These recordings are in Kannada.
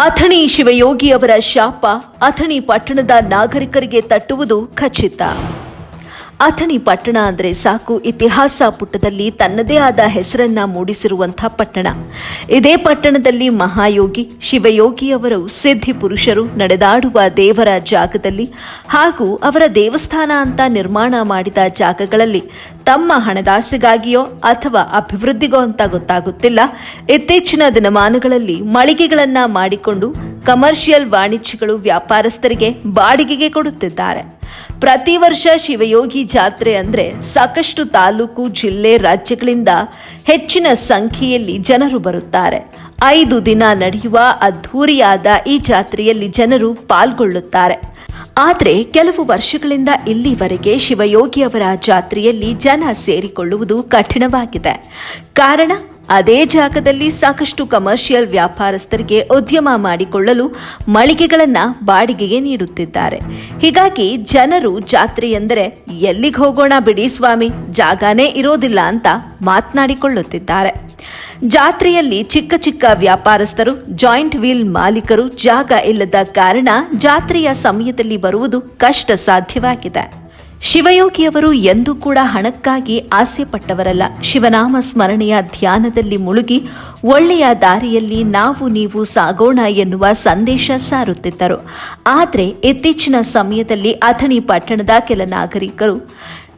ಅಥಣಿ ಶಿವಯೋಗಿಯವರ ಶಾಪ ಅಥಣಿ ಪಟ್ಟಣದ ನಾಗರಿಕರಿಗೆ ತಟ್ಟುವುದು ಖಚಿತ. ಅಥಣಿ ಪಟ್ಟಣ ಅಂದರೆ ಸಾಕು. ಇತಿಹಾಸ ಪುಟದಲ್ಲಿ ತನ್ನದೇ ಆದ ಹೆಸರನ್ನ ಮೂಡಿಸಿರುವಂಥ ಪಟ್ಟಣ. ಇದೇ ಪಟ್ಟಣದಲ್ಲಿ ಮಹಾಯೋಗಿ, ಶಿವಯೋಗಿಯವರು ಸಿದ್ಧಿ ಪುರುಷರು ನಡೆದಾಡುವ ದೇವರ ಜಾಗದಲ್ಲಿ ಹಾಗೂ ಅವರ ದೇವಸ್ಥಾನ ಅಂತ ನಿರ್ಮಾಣ ಮಾಡಿದ ಜಾಗಗಳಲ್ಲಿ ತಮ್ಮ ಹಣದಾಸೆಗಾಗಿಯೋ ಅಥವಾ ಅಭಿವೃದ್ಧಿಗೋ ಅಂತ ಗೊತ್ತಾಗುತ್ತಿಲ್ಲ. ಇತ್ತೀಚಿನ ದಿನಮಾನಗಳಲ್ಲಿ ಮಳಿಗೆಗಳನ್ನ ಮಾಡಿಕೊಂಡು ಕಮರ್ಷಿಯಲ್ ವಾಣಿಜ್ಯಗಳು ವ್ಯಾಪಾರಸ್ಥರಿಗೆ ಬಾಡಿಗೆಗೆ ಕೊಡುತ್ತಿದ್ದಾರೆ. ಪ್ರತಿ ವರ್ಷ ಶಿವಯೋಗಿ ಜಾತ್ರೆ ಅಂದ್ರೆ ಸಾಕಷ್ಟು ತಾಲೂಕು, ಜಿಲ್ಲೆ, ರಾಜ್ಯಗಳಿಂದ ಹೆಚ್ಚಿನ ಸಂಖ್ಯೆಯಲ್ಲಿ ಜನರು ಬರುತ್ತಾರೆ. ಐದು ದಿನ ನಡೆಯುವ ಅದ್ಧೂರಿಯಾದ ಈ ಜಾತ್ರೆಯಲ್ಲಿ ಜನರು ಪಾಲ್ಗೊಳ್ಳುತ್ತಾರೆ. ಆದರೆ ಕೆಲವು ವರ್ಷಗಳಿಂದ ಇಲ್ಲಿವರೆಗೆ ಶಿವಯೋಗಿಯವರ ಜಾತ್ರೆಯಲ್ಲಿ ಜನ ಸೇರಿಕೊಳ್ಳುವುದು ಕಠಿಣವಾಗಿದೆ. ಕಾರಣ ಅದೇ ಜಾಗದಲ್ಲಿ ಸಾಕಷ್ಟು ಕಮರ್ಷಿಯಲ್ ವ್ಯಾಪಾರಸ್ಥರಿಗೆ ಉದ್ಯಮ ಮಾಡಿಕೊಳ್ಳಲು ಮಳಿಗೆಗಳನ್ನು ಬಾಡಿಗೆಗೆ ನೀಡುತ್ತಿದ್ದಾರೆ. ಹೀಗಾಗಿ ಜನರು ಜಾತ್ರೆ ಎಂದರೆ ಎಲ್ಲಿಗೆ ಹೋಗೋಣ ಬಿಡಿ ಸ್ವಾಮಿ, ಜಾಗನೇ ಇರೋದಿಲ್ಲ ಅಂತ ಮಾತನಾಡಿಕೊಳ್ಳುತ್ತಿದ್ದಾರೆ. ಜಾತ್ರೆಯಲ್ಲಿ ಚಿಕ್ಕ ಚಿಕ್ಕ ವ್ಯಾಪಾರಸ್ಥರು, ಜಾಯಿಂಟ್ ವೀಲ್ ಮಾಲೀಕರು ಜಾಗ ಇಲ್ಲದ ಕಾರಣ ಜಾತ್ರೆಯ ಸಮಯದಲ್ಲಿ ಬರುವುದು ಕಷ್ಟ ಸಾಧ್ಯವಾಗಿದೆ ಶಿವಯೋಗಿಯವರು ಎಂದೂ ಕೂಡ ಹಣಕ್ಕಾಗಿ ಆಸೆ ಪಟ್ಟವರಲ್ಲ ಶಿವನಾಮ ಸ್ಮರಣೆಯ ಧ್ಯಾನದಲ್ಲಿ ಮುಳುಗಿ ಒಳ್ಳೆಯ ದಾರಿಯಲ್ಲಿ ನಾವು ನೀವು ಸಾಗೋಣ ಎನ್ನುವ ಸಂದೇಶ ಸಾರುತ್ತಿದ್ದರು. ಆದರೆ ಇತ್ತೀಚಿನ ಸಮಯದಲ್ಲಿ ಅಥಣಿ ಪಟ್ಟಣದ ಕೆಲ ನಾಗರಿಕರು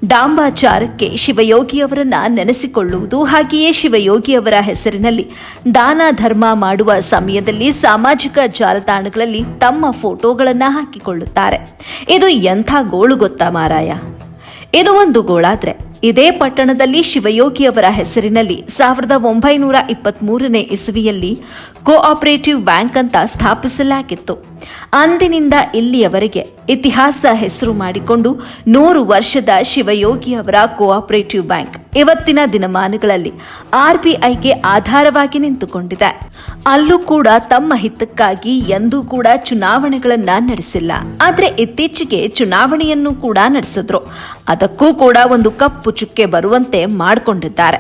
ಡಾಂಬಾಚಾರಕ್ಕೆ ಶಿವಯೋಗಿಯವರನ್ನ ನೆನೆಸಿಕೊಳ್ಳುವುದು ಹಾಗೆಯೇ ಶಿವಯೋಗಿಯವರ ಹೆಸರಿನಲ್ಲಿ ದಾನ ಧರ್ಮ ಮಾಡುವ ಸಮಯದಲ್ಲಿ ಸಾಮಾಜಿಕ ಜಾಲತಾಣಗಳಲ್ಲಿ ತಮ್ಮ ಫೋಟೋಗಳನ್ನು ಹಾಕಿಕೊಳ್ಳುತ್ತಾರೆ. ಇದು ಎಂಥ ಗೋಳು ಗೊತ್ತಾ ಮಾರಾಯ? ಇದು ಒಂದು ಗೋಳಾದ್ರೆ ಇದೇ ಪಟ್ಟಣದಲ್ಲಿ ಶಿವಯೋಗಿಯವರ ಹೆಸರಿನಲ್ಲಿ ಸಾವಿರದ ಒಂಬೈನೂರ ಇಪ್ಪತ್ಮೂರನೇ ಇಸವಿಯಲ್ಲಿ ಕೋಆಪರೇಟಿವ್ ಬ್ಯಾಂಕ್ ಅಂತ ಸ್ಥಾಪಿಸಲಾಗಿತ್ತು. ಅಂದಿನಿಂದ ಇಲ್ಲಿಯವರೆಗೆ ಇತಿಹಾಸ ಹೆಸರು ಮಾಡಿಕೊಂಡು ನೂರು ವರ್ಷದ ಶಿವಯೋಗಿ ಅವರ ಕೋಆಪರೇಟಿವ್ ಬ್ಯಾಂಕ್ ಇವತ್ತಿನ ದಿನಮಾನಗಳಲ್ಲಿ ಆರ್ಬಿಐಗೆ ಆಧಾರವಾಗಿ ನಿಂತುಕೊಂಡಿದೆ. ಅಲ್ಲೂ ಕೂಡ ತಮ್ಮ ಹಿತಕ್ಕಾಗಿ ಎಂದೂ ಕೂಡ ಚುನಾವಣೆಗಳನ್ನ ನಡೆಸಿಲ್ಲ. ಆದ್ರೆ ಇತ್ತೀಚೆಗೆ ಚುನಾವಣೆಯನ್ನು ಕೂಡ ನಡೆಸಿದ್ರು. ಅದಕ್ಕೂ ಕೂಡ ಒಂದು ಕಪ್ಪು ಚುಕ್ಕೆ ಬರುವಂತೆ ಮಾಡಿಕೊಂಡಿದ್ದಾರೆ.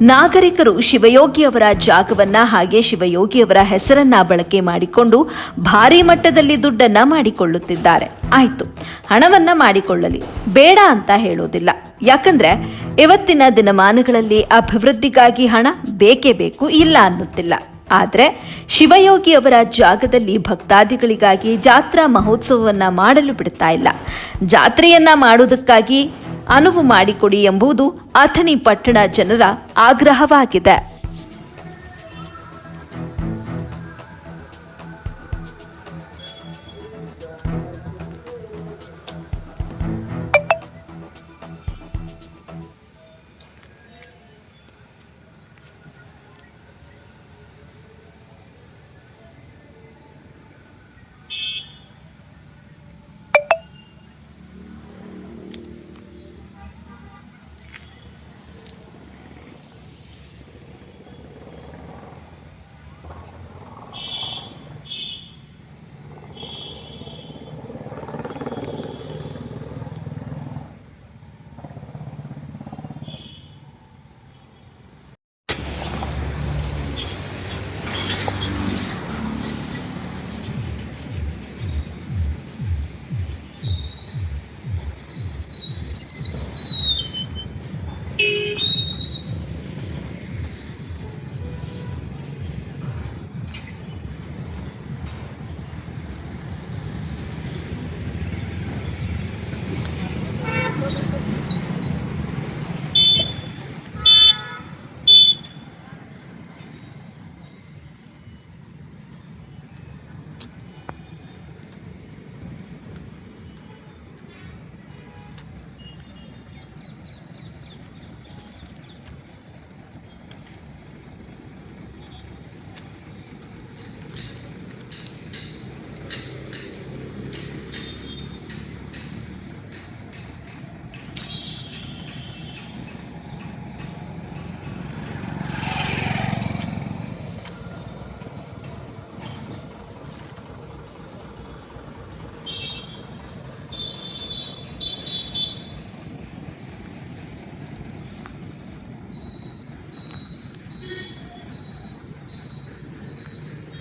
ನಾಗರಿಕರು ಶಿವಯೋಗಿ ಅವರ ಜಾಗವನ್ನ ಹಾಗೆ ಶಿವಯೋಗಿ ಅವರ ಹೆಸರನ್ನ ಬಳಕೆ ಮಾಡಿಕೊಂಡು ಭಾರಿ ಮಟ್ಟದಲ್ಲಿ ದುಡ್ಡನ್ನ ಮಾಡಿಕೊಳ್ಳುತ್ತಿದ್ದಾರೆ. ಆಯ್ತು, ಹಣವನ್ನ ಮಾಡಿಕೊಳ್ಳಲಿ. ಬೇಡ ಅಂತ ಹೇಳೋದಿಲ್ಲ ಯಾಕಂದ್ರೆ ಇವತ್ತಿನ ದಿನಮಾನಗಳಲ್ಲಿ ಅಭಿವೃದ್ಧಿಗಾಗಿ ಹಣ ಬೇಕೇ ಬೇಕು, ಇಲ್ಲ ಅನ್ನುತ್ತಿಲ್ಲ. ಆದರೆ ಶಿವಯೋಗಿ ಅವರ ಜಾಗದಲ್ಲಿ ಭಕ್ತಾದಿಗಳಿಗಾಗಿ ಜಾತ್ರಾ ಮಹೋತ್ಸವವನ್ನ ಮಾಡಲು ಬಿಡ್ತಾ ಇಲ್ಲ. ಜಾತ್ರೆಯನ್ನ ಮಾಡುವುದಕ್ಕಾಗಿ ಅನುವು ಮಾಡಿಕೊಡಿ ಎಂಬುದು ಅಥಣಿ ಪಟ್ಟಣ ಜನರ ಆಗ್ರಹವಾಗಿದೆ.